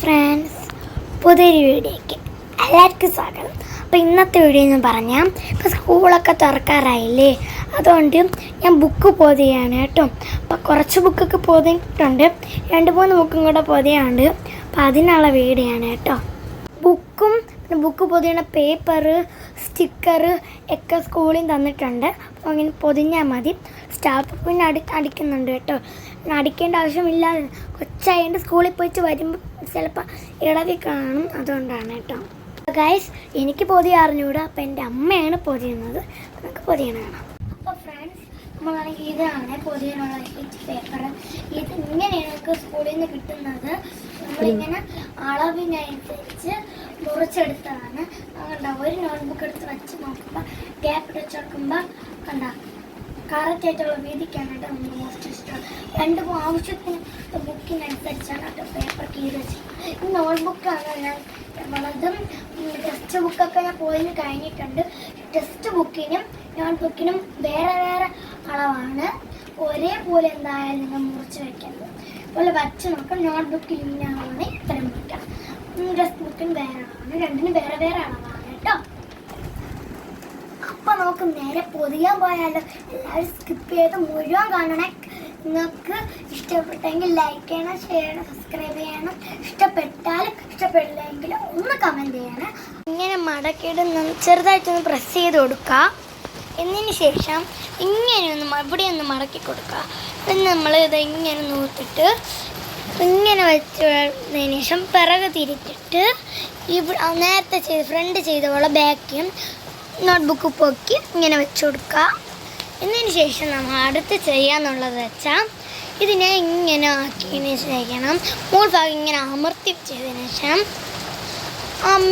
Friends പുതിയൊരു വീഡിയോയ്ക്ക് എല്ലാവർക്കും സ്വാഗതം. അപ്പോൾ ഇന്നത്തെ വീഡിയോ എന്ന് പറഞ്ഞാൽ ഇപ്പോൾ സ്കൂളൊക്കെ തുറക്കാറായില്ലേ? അതുകൊണ്ട് ഞാൻ ബുക്ക് പൊതിയാണ് കേട്ടോ. അപ്പോൾ കുറച്ച് ബുക്കൊക്കെ പോതിട്ടുണ്ട് രണ്ട് മൂന്ന് ബുക്കും കൂടെ പോതിയാണ്ട് അപ്പോൾ അതിനുള്ള വീഡിയോ ആണ് കേട്ടോ. ബുക്കും പിന്നെ ബുക്ക് പൊതിയണ പേപ്പർ സ്റ്റിക്കർ ഒക്കെ സ്കൂളിൽ തന്നിട്ടുണ്ട്. അപ്പോൾ അങ്ങനെ പൊതിഞ്ഞാൽ മതി. സ്റ്റാഫ് പിന്നെ അടി അടിക്കുന്നുണ്ട് കേട്ടോ. അടിക്കേണ്ട ആവശ്യമില്ല കൊച്ചായതുകൊണ്ട് സ്കൂളിൽ പോയിട്ട് വരുമ്പോൾ ചിലപ്പോൾ ഇളവി കാണും അതുകൊണ്ടാണ് കേട്ടോ. ഗൈസ് എനിക്ക് പൊതി അറിഞ്ഞുകൂടാ അപ്പോൾ എന്റെ അമ്മയാണ് പൊതിയുന്നത് നമുക്ക് പൊതിയണ കാണാം. അപ്പോൾ ഫ്രണ്ട്സ് നമ്മളാണെങ്കിൽ ഇതാണ് പൊതിയാനുള്ള പേപ്പർ ഇത് ഇങ്ങനെയാണ് നമുക്ക് സ്കൂളിൽ നിന്ന് കിട്ടുന്നത്. നമ്മളിങ്ങനെ അളവിനനുസരിച്ച് മുറിച്ചെടുത്തതാണ്. അതുകൊണ്ടാണ് ഒരു നോട്ട്ബുക്ക് എടുത്ത് വെച്ച് നോക്കുമ്പോൾ ഗ്യാപ്പ് വെച്ച് നോക്കുമ്പോൾ കണ്ട കറക്റ്റ് വീതിക്കാണ് കേട്ടോ നമുക്ക് മോസ്റ്റ് ഇഷ്ടം. രണ്ട് ആവശ്യത്തിന് ബുക്കിനനുസരിച്ചാണ് കേട്ടോ പേപ്പർ കീറി വെച്ചത്. ഈ നോട്ട്ബുക്കാണ് ഞാൻ നമ്മളതും ടെക്സ്റ്റ് ബുക്കൊക്കെ ഞാൻ പോയിന് കഴിഞ്ഞിട്ടുണ്ട്. ടെക്സ്റ്റ് ബുക്കിനും നോട്ട്ബുക്കിനും വേറെ വേറെ അളവാണ്. ഒരേപോലെ എന്തായാലും നിങ്ങൾ മുറിച്ച് വയ്ക്കുന്നത് അതുപോലെ വച്ച് നോക്കാം നോട്ട്ബുക്കിൽ ഇന്നതാണ് ഇത്തരം ബുക്കാണ് ടെക്സ്റ്റ് ബുക്കിന് വേറെ അളവാണ്. രണ്ടിനും വേറെ വേറെ അളവാണ് കേട്ടോ. അപ്പൊ നമുക്ക് നേരെ പൊതിയാൻ പോയാലോ. എല്ലാവരും സ്കിപ്പ് ചെയ്ത് മുഴുവൻ കാണണേ. നിങ്ങൾക്ക് ഇഷ്ടപ്പെട്ടെങ്കിൽ ലൈക്ക് ചെയ്യണം ഷെയർ ചെയ്യണം സബ്സ്ക്രൈബ് ചെയ്യണം. ഇഷ്ടപ്പെട്ടാലും ഇഷ്ടപ്പെട്ടില്ലെങ്കിലും ഒന്ന് കമന്റ് ചെയ്യണം. ഇങ്ങനെ മടക്കിയിട്ട് ന- ചെറുതായിട്ടൊന്ന് പ്രസ് ചെയ്ത് കൊടുക്കുക എന്നതിന് ശേഷം ഇങ്ങനെ ഒന്ന് മ- ഇവിടെ ഒന്ന് മടക്കി കൊടുക്കുക പിന്നെ നമ്മൾ ഇത് ഇങ്ങനെ നൂത്തിട്ട് ഇങ്ങനെ വെച്ച് ശേഷം പിറക് തിരിച്ചിട്ട് ഇവിടെ നേരത്തെ ചെയ്ത് ഫ്രണ്ട് ചെയ്ത പോലെ ബാക്കും നോട്ട്ബുക്ക് പൊക്കി ഇങ്ങനെ വെച്ച് കൊടുക്കുക. എന്നതിന് ശേഷം നമ്മൾ അടുത്ത് ചെയ്യാന്നുള്ളത് വെച്ചാൽ ഇതിനെ ഇങ്ങനെ ആക്കിയതിന് ശേഷം മൂൾ ഭാഗം ഇങ്ങനെ അമർത്തി ചെയ്തതിന് ശേഷം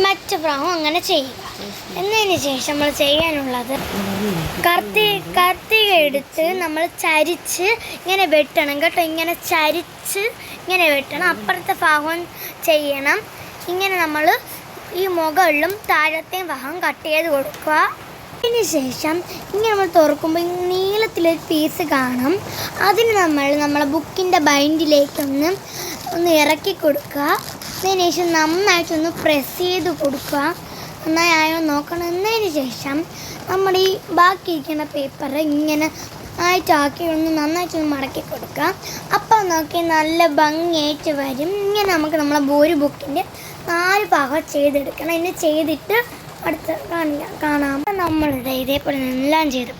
മറ്റു ഭാഗം അങ്ങനെ ചെയ്യുക. എന്നതിന് ശേഷം നമ്മൾ ചെയ്യാനുള്ളത് കർത്തി കർത്തിക എടുത്ത് നമ്മൾ ചരിച്ച് ഇങ്ങനെ വെട്ടണം കേട്ടോ. ഇങ്ങനെ ചരിച്ച് ഇങ്ങനെ വെട്ടണം. അപ്പുറത്തെ ഭാഗം ചെയ്യണം. ഇങ്ങനെ നമ്മൾ ഈ മുകളിലും താഴത്തെയും ഭാഗം കട്ട് ചെയ്ത് കൊടുക്കുക. അതിന് ശേഷം ഇങ്ങനെ നമ്മൾ തുറക്കുമ്പോൾ നീളത്തിലൊരു പീസ് കാണും. അതിന് നമ്മൾ നമ്മളെ ബുക്കിന്റെ ബൈൻഡിലേക്കൊന്ന് ഒന്ന് ഇറക്കി കൊടുക്കുക. അതിന് ശേഷം നന്നായിട്ടൊന്ന് പ്രസ് ചെയ്ത് കൊടുക്കുക. നന്നായി ആയോ നോക്കണം. എന്നതിന് ശേഷം നമ്മുടെ ഈ ബാക്കിയിരിക്കുന്ന പേപ്പർ ഇങ്ങനെ ആയിട്ടാക്കി ഒന്ന് നന്നായിട്ടൊന്ന് മടക്കി കൊടുക്കുക. നോക്കി നല്ല ഭംഗിയായിട്ട് വരും. ഇങ്ങനെ നമുക്ക് നമ്മളെ ഒരു ബുക്കിന്റെ നാല് ഭാഗം ചെയ്തെടുക്കണം. ഇനി ചെയ്തിട്ട് അടുത്ത് കാണിക്കാം കാണാം. നമ്മളുടെ ഇതേപോലെ എല്ലാം ചെയ്തു.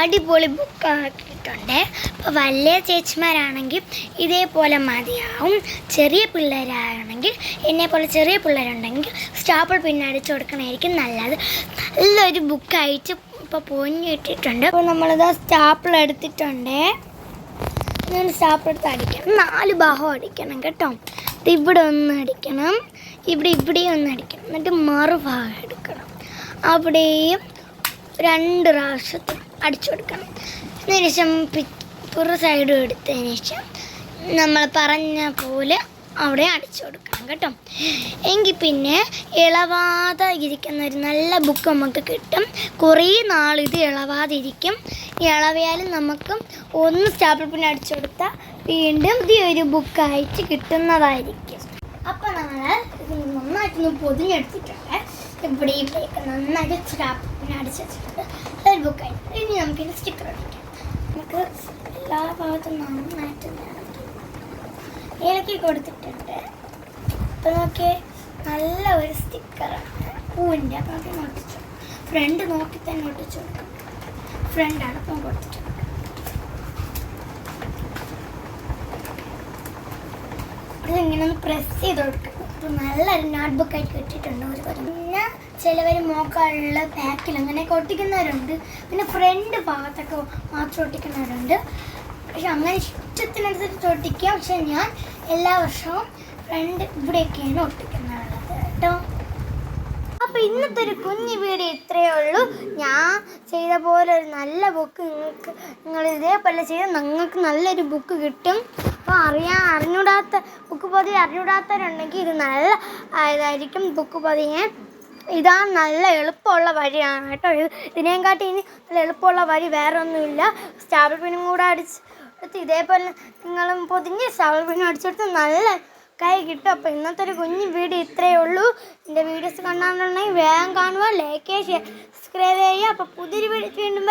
അടിപൊളി ബുക്കാക്കിയിട്ടുണ്ട് അപ്പോൾ വലിയ ചേച്ചിമാരാണെങ്കിൽ ഇതേപോലെ മതിയാവും. ചെറിയ പിള്ളേരാണെങ്കിൽ എന്നെപ്പോലെ ചെറിയ പിള്ളേരുണ്ടെങ്കിൽ സ്റ്റാപ്പിൾ പിന്നെ അടിച്ചു കൊടുക്കണമായിരിക്കും നല്ലത്. നല്ലൊരു ബുക്കായിട്ട് ഇപ്പോൾ പൊഞ്ഞിട്ടിട്ടുണ്ട് അപ്പോൾ നമ്മളിത് സ്റ്റാപ്പിൾ എടുത്തിട്ടുണ്ട്. ഞാൻ സ്റ്റാപ്പെടുത്ത് അടിക്കണം നാല് ഭാഗം അടിക്കണം കേട്ടോ. ഇവിടെ ഒന്ന് അടിക്കണം. ഇവിടെ ഇവിടെയും ഒന്ന് അടിക്കണം. എന്നിട്ട് മറുഭാഗം എടുക്കണം. അവിടെയും രണ്ട് പ്രാവശ്യത്തിൽ അടിച്ചു കൊടുക്കണം. അതിന് ശേഷം പിറ സൈഡും എടുത്തതിന് ശേഷം നമ്മൾ പറഞ്ഞ പോലെ അവിടെ അടിച്ചു കൊടുക്കണം കേട്ടോ. എങ്കിൽ പിന്നെ ഇളവാതെ ഇരിക്കുന്ന ഒരു നല്ല ബുക്ക് നമുക്ക് കിട്ടും. കുറേ നാൾ ഇത് ഇളവാതെ ഇരിക്കും ഇളവിയാലും നമുക്ക് ഒന്ന് സ്റ്റാപ്പിൾ പിന്നെ അടിച്ചു കൊടുത്താൽ വീണ്ടും ഈ ഒരു ബുക്ക് അയച്ച് കിട്ടുന്നതായിരിക്കും. അപ്പം നമ്മൾ ഇത് നന്നായിട്ടൊന്ന് പൊതിഞ്ഞെടുത്തിട്ടുണ്ട്. ഇവിടെ ഇവിടെയൊക്കെ നന്നായിട്ട് സ്റ്റാപ്പ് പിന്നെ അടിച്ച് വെച്ചിട്ടുണ്ട്. ഒരു ബുക്കായിട്ട് ഇനി നമുക്കിത് സ്റ്റിക്കർ അടിക്കാം നമുക്ക് എല്ലാ ഭാഗത്തും നന്നായിട്ട് ഇളക്കി കൊടുത്തിട്ടുണ്ട്. അപ്പൊ നോക്കിയേ നല്ല ഒരു സ്റ്റിക്കറാണ് പൂവിന്റെ അപ്പൊ നമുക്ക് ഒട്ടിച്ചു ഫ്രണ്ട് നോക്കി തന്നെ ഒട്ടിച്ചു കൊടുക്കും. ഫ്രണ്ടാണ് അപ്പം കൊടുത്തിട്ട് ഇതിങ്ങനെ ഒന്ന് പ്രസ് ചെയ്ത് കൊടുക്കും. അപ്പം നല്ലൊരു നോട്ട്ബുക്ക് ആയിട്ട് കിട്ടിയിട്ടുണ്ട് ഒരു കാര്യം പിന്നെ ചിലവർ മോക്കാളിൽ പാക്കിൽ അങ്ങനെയൊക്കെ ഒട്ടിക്കുന്നവരുണ്ട്. പിന്നെ ഫ്രണ്ട് ഭാഗത്തൊക്കെ മാത്രം ഒട്ടിക്കുന്നവരുണ്ട്. പക്ഷെ അങ്ങനെ ഇഷ്ടത്തിനനുസരിച്ച് ഒട്ടിക്കുക പക്ഷെ ഞാൻ എല്ലാ വർഷവും ഫ്രണ്ട് ഇവിടെയൊക്കെയാണ് ഒട്ടിക്കുന്നത്. കേട്ടോ? അപ്പോൾ ഇന്നത്തെ ഒരു കുഞ്ഞു വീഡിയോ ഇത്രയേ ഉള്ളൂ. ഞാൻ ചെയ്ത പോലെ ഒരു നല്ല ബുക്ക് നിങ്ങൾക്ക് നിങ്ങൾ ഇതേപോലെ ചെയ്ത് നിങ്ങൾക്ക് നല്ലൊരു ബുക്ക് കിട്ടും. അപ്പോൾ അറിയാൻ അറിഞ്ഞൂടാത്ത ബുക്ക് പതി അറിഞ്ഞൂടാത്തവരുണ്ടെങ്കിൽ ഇത് നല്ല ആയതായിരിക്കും ബുക്ക് പതിയെ ഇതാണ് നല്ല എളുപ്പമുള്ള വഴിയാണ് കേട്ടോ. ഇത് ഇതിനെയും കാട്ടി ഇനി നല്ല എളുപ്പമുള്ള വഴി വേറെ ഒന്നുമില്ല സ്റ്റാബിൾ പിന്നും കൂടെ അടിച്ച് ഇതേപോലെ നിങ്ങളും പൊതിഞ്ഞ് സാൽവിനെ അടിച്ചെടുത്ത് നല്ല കൈ കിട്ടും. അപ്പോൾ ഇന്നത്തെ ഒരു കുഞ്ഞു വീഡിയോ ഇത്രയേ ഉള്ളൂ. എന്റെ വീഡിയോസ് കാണാനുണ്ടെങ്കിൽ വേഗം കാണുക ലൈക്ക് ചെയ്യുക സബ്സ്ക്രൈബ് ചെയ്യുക. അപ്പോൾ പുതിയൊരു വീഡിയോ വീണ്ടും.